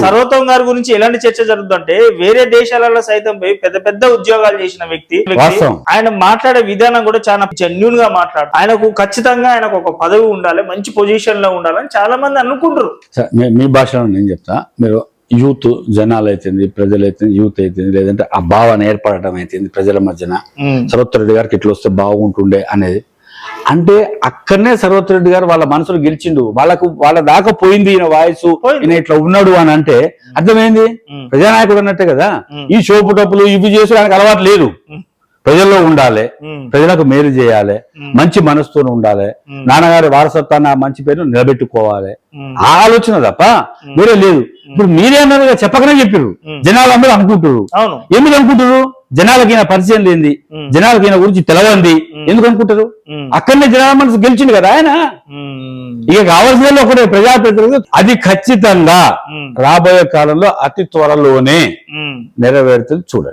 సర్వోత్తమ్ గారి గురించి ఎలాంటి చర్చ జరుగుతుందంటే వేరే దేశాలలో సైతం పోయి పెద్ద పెద్ద ఉద్యోగాలు చేసిన వ్యక్తి. ఆయన మాట్లాడే విధానం కూడా చాలా జెన్యున్గా మాట్లాడు ఆయనకు ఖచ్చితంగా ఆయనకు ఒక పదవి ఉండాలి మంచి పొజిషన్లో ఉండాలని చాలా మంది అనుకుంటారు. మీ- భాషలో నేను చెప్తా. మీరు యూత్ జనాలు అయితుంది ప్రజలు అయితుంది యూత్ అయితుంది లేదంటే ఆ భావన ఏర్పడటం అయితుంది ప్రజల మధ్యన. సర్వోత్తర రెడ్డి గారికి ఇట్లా వస్తే బాగుంటుండే అనేది అంటే అక్కడనే సర్వోత్తర రెడ్డి గారు వాళ్ళ మనసులో గెలిచిండు వాళ్ళకు వాళ్ళ దాకా పోయింది ఈయన వాయిస్. ఈయన ఇట్లా ఉన్నాడు అని అంటే అర్థమైంది. ప్రజానాయకుడు అన్నట్టే కదా. ఈ షోపు టప్పులు ఇవి చేసి ఆయనకు అలవాటు లేదు. ప్రజల్లో ఉండాలి. ప్రజలకు మేలు చేయాలి. మంచి మనసుతో ఉండాలి. నాన్నగారి వారసత్వాన్ని ఆ మంచి పేరు నిలబెట్టుకోవాలి. ఆ ఆలోచన తప్ప వేరే లేదు ఇప్పుడు మీరే అన్నారు కదా, చెప్పకనే చెప్పారు. జనాలు అందరూ అనుకుంటారు ఎందుకు అనుకుంటారు జనాలకి పరిచయం ఉమ్. జనాలకి గురించి తెలవంది ఎందుకు అనుకుంటారు. అక్కడనే జనాల మనసు గెలిచిండు కదా ఆయన. ఇక కావాల్సిన ఒకటే ప్రజాప్రతినిధులు అది ఖచ్చితంగా. రాబోయే కాలంలో అతి త్వరలోనే. నెరవేరుతుంది చూడండి